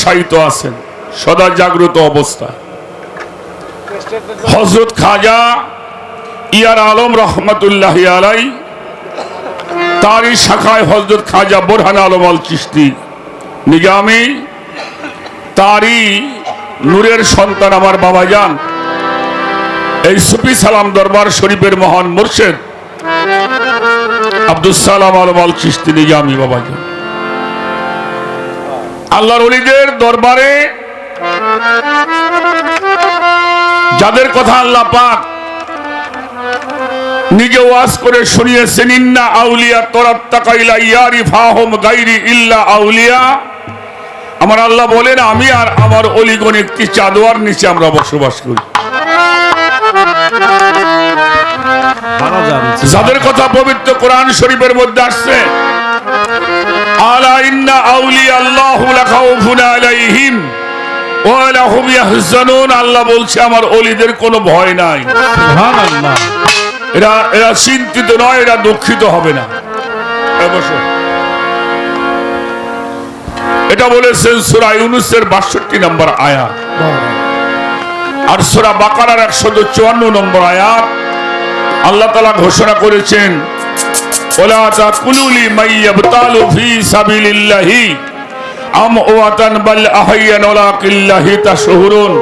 শায়িত আছেন। সদা জাগ্রত অবস্থা। হজরত খাজা ইয়ার আলম রহমতুল্লাহ আলাই তারই শাখায় হজরত খাজা বোরহান আলম আল চিস্তি নিজামি, তারই নূরের সন্তান আমার বাবা যান এই সুফি সালাম দরবার শরীফের মহান মুর্শেদ আব্দুল সালাম আলম আল চিস্তি নিজামি বাবা যান আল্লাহর অলিদের দরবারে যাদের কথা আল্লাহ পাক নিজে ওয়াজ করে শুনিয়েছেন ইন্না আউলিয়া তরাত্তাকাইলা ইয়ারি ফাহম গাইরি ইল্লা আউলিয়া। আমার আল্লাহ বলেন আমি আর আমার অলিগণ একটি চাদোয়ার নিচে আমরা বসবাস করি। যাদের কথা পবিত্র কোরআন শরীফের মধ্যে আসছে আলা ইন্না আউলিয়া আল্লাহু লাখাউফুন আলাইহিম। ওয়া লাহুম ইয়াহজানুন। আল্লাহ বলছে আমার অলিদের কোনো ভয় নাই। সুবহানাল্লাহ। এরা এরা চিন্তিত নয় এরা দুঃখিত হবে না। এটা বলেছেন সুরা ইউনুসের বাষট্টি নম্বর আয়াত। আর সুরা বাকারার একশো চুয়ান্ন নম্বর আয়াত। আল্লাহ তালা ঘোষণা করেছেন ওলা তাকুলুলি মাইয়াবতালু ফি সাবিলিল্লাহি। আম ওয়াতান বাল আহাইয়ান ওলা কিল্লাহি তাশহুরুন।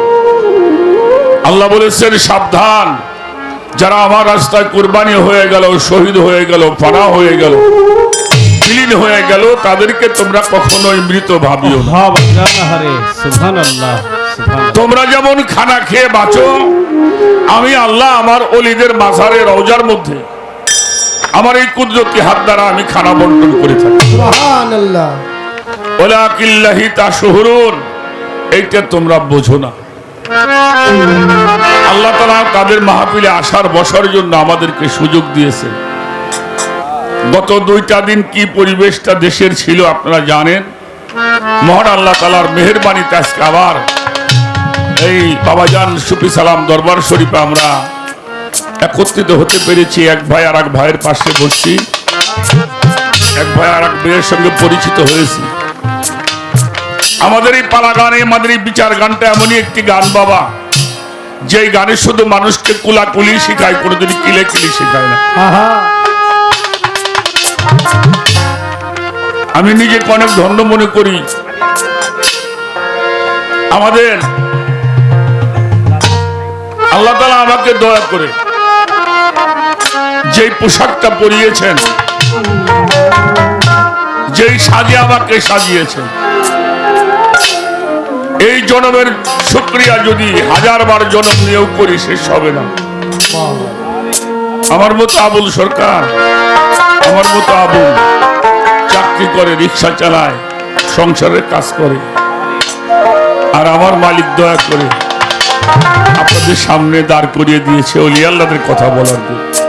আল্লাহ বলেছেন সাবধান। যারা আমার রাস্তায় কুরবানি হয়ে গেল শহীদ হয়ে গেল ফানা হয়ে গেল বিলীন হয়ে গেল তাদেরকে তোমরা কখনোই মৃত ভাবিও তোমরা যেমন খানা খেয়ে বাঁচো আমি আল্লাহ আমার অলিদের মাঝারে রওজার মধ্যে আমার এই কুদরতি হাত দ্বারা আমি খানা বন্টন করে থাকি। ওলা কিল্লাহি তা শহরুন এইটা তোমরা বোঝো না। আল্লাহ তালা তাদের মাহফিলে আসার বসার জন্য আমাদেরকে সুযোগ দিয়েছে গত দুইটা দিন কি পরিবেশটা দেশের ছিল আপনারা জানেন? মহান আল্লাহ তালার মেহরবানিতে আজকে আবার এই বাবাজান সুফি সালাম দরবার শরীফে আমরা একত্রিত হতে পেরেছি এক ভাই আর এক ভাইয়ের পাশে বসছি। এক ভাই আর এক ভাইয়ের সঙ্গে পরিচিত হয়েছি। আমাদের এই পালা গানে আমাদের এই বিচার গানটা এমনই একটি গান বাবা। যেই গানে শুধু মানুষকে কুলাকুলি শেখায় কোনোদিন কিলে কিলি শেখায় না। আমি নিজেকে অনেক ধন্য মনে করি। আমাদের আল্লাহ তালা আমাকে দয়া করে যেই পোশাকটা পরিয়েছেন, যেই সাজে আমাকে সাজিয়েছেন, এই জনমের শুক্রিয়া যদি হাজার বার জনম নিয়োগ করি, শেষ হবে না। আমার মতো আবুল সরকার, আমার মতো আবুল চাকরি করে, রিক্সা চালায়, সংসারের কাজ করে, আর আমার মালিক দয়া করে আপনাদের সামনে দাঁড় করিয়ে দিয়েছে। অলি আল্লাদের কথা বলার জন্য।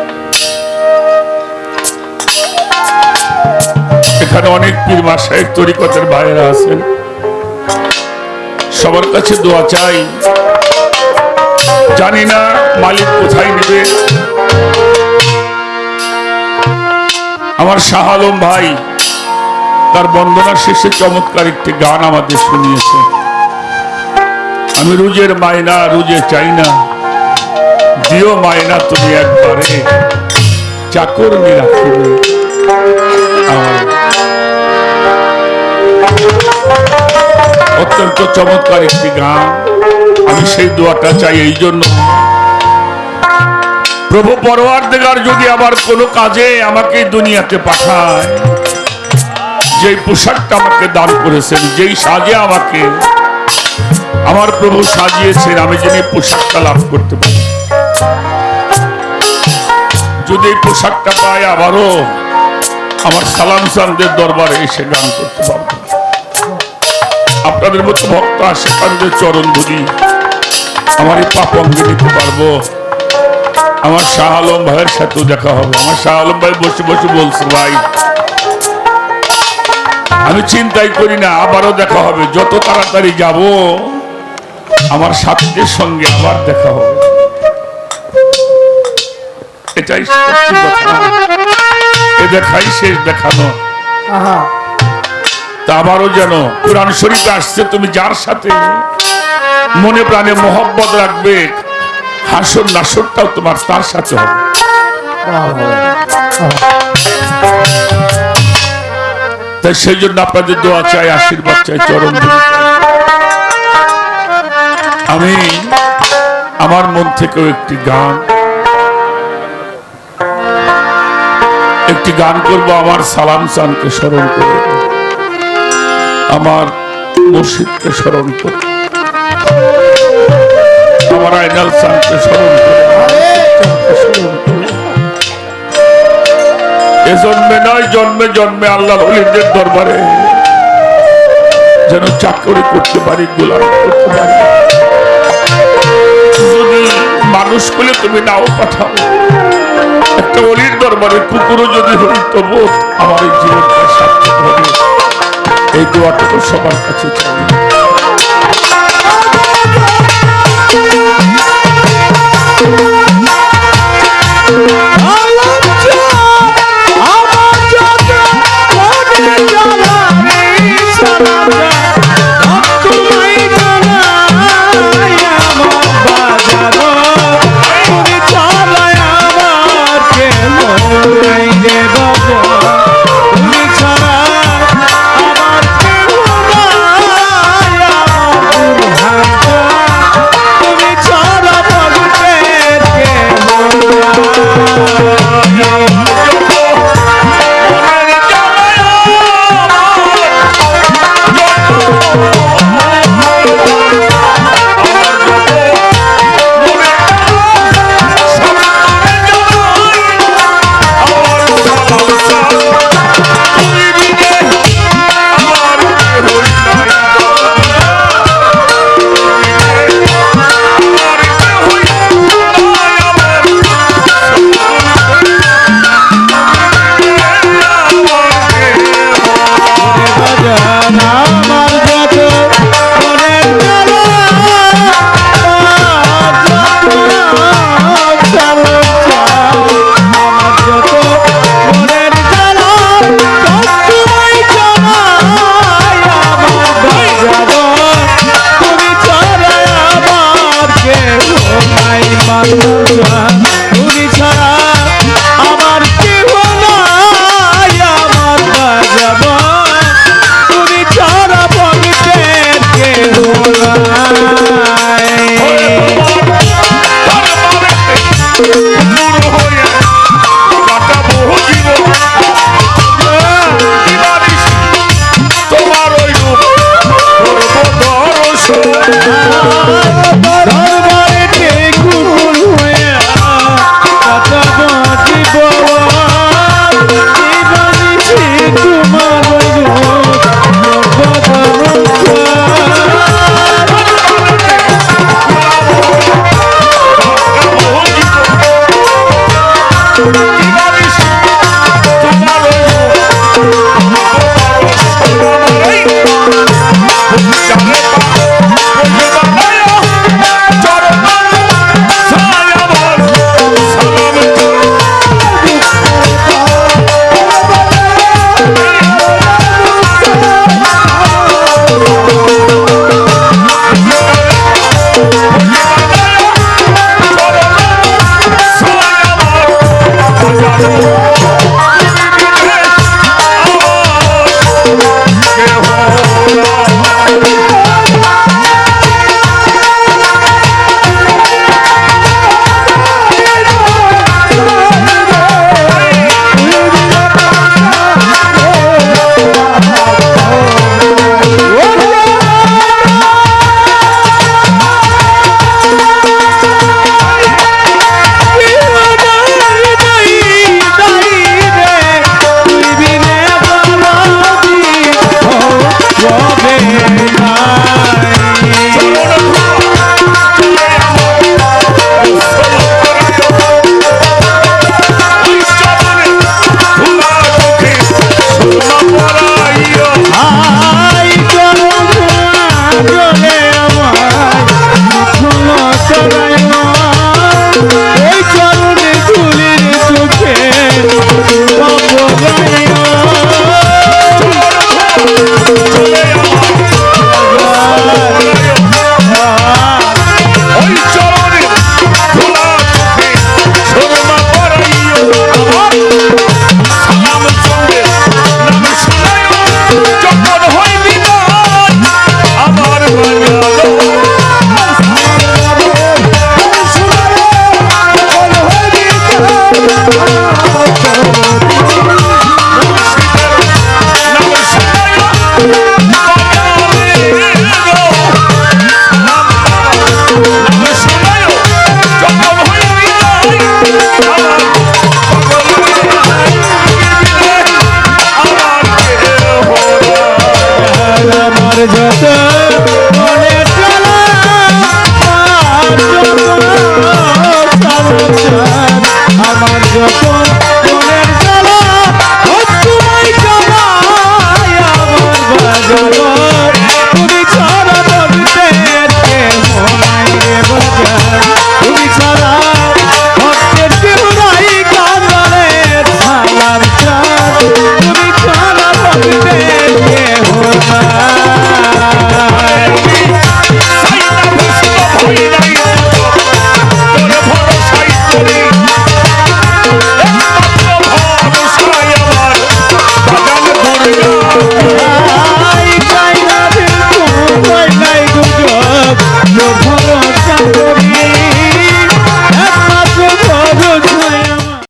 এখানে অনেক পীর মাসায়েক তরিকতের ভাইয়েরা আছেন। সবার কাছে দোয়া চাই। জানি না মালিক কোথায় নেবে। আমার শাহ আলম ভাই তার বন্দনার শেষে চমৎকার একটি গান আমাদের শুনিয়েছে। আমি রুজের মায়না রুজে চাই না। দিও মায়না তুমি একবারে। চাকর নিয়ে রাখিবে আমার চমৎকার একটি গান। আমি সেই দোয়াটা চাই এই জন্য। প্রভু পরোয়ার দেগার যদি আবার কোনো কাজে আমাকে দুনিয়াতে পাঠায়, যেই পোশাকটা আমাকে দান করেছেন, যেই সাজে আমাকে আমার প্রভু সাজিয়েছেন, আমি যেন এই পোশাকটা লাভ করতে পারি। যদি এই পোশাকটা পাই, আবারও আমার সালাম সানদের দরবারে এসে গান করতে পারব। আপনাদের মতো ভক্ত আশেখানদের চরণ ধরি আমার এই পাপ অঙ্গে নিতে পারব, আমার শাহ আলম ভাইয়ের সাথেও দেখা হবে। আমার শাহ আলম ভাই বসে বসে বলছে, ভাই, আমি চিন্তাই করি না, আবারও দেখা হবে। যত তাড়াতাড়ি যাব, আমার সাথীদের সঙ্গে আবার দেখা হবে। এটাই এ দেখাই শেষ দেখানো। আহা। তা আবারও যেন কোরআন শরীফে আসছে, তুমি যার সাথে মনে প্রাণে মোহব্বত রাখবে, হাসর নাসরটাও তোমার তার সাথে হবে। তাই সেই জন্য আপনাদের দোয়া চাই, আশীর্বাদ চাই, চরম আমি আমার মন থেকেও একটি গান একটি গান করব, আমার সালাম চানকে স্মরণ করে। আমার মুর্শিদকে স্মরণ করে। আমার আইনাল চানকে স্মরণ করে। এ জন্মে নয়, জন্মে জন্মে আল্লাহ হলিদের দরবারে যেন চাকরি করতে পারি, গোলাম করতে পারি। যদি মানুষ বলে তুমি নাও পাঠাও, একটা অলির দরবারে কুকুরও যদি হই তবু আমার এই জীবনটা সার্থক হবে। এই দোয়াটুকু সবার কাছে চাই।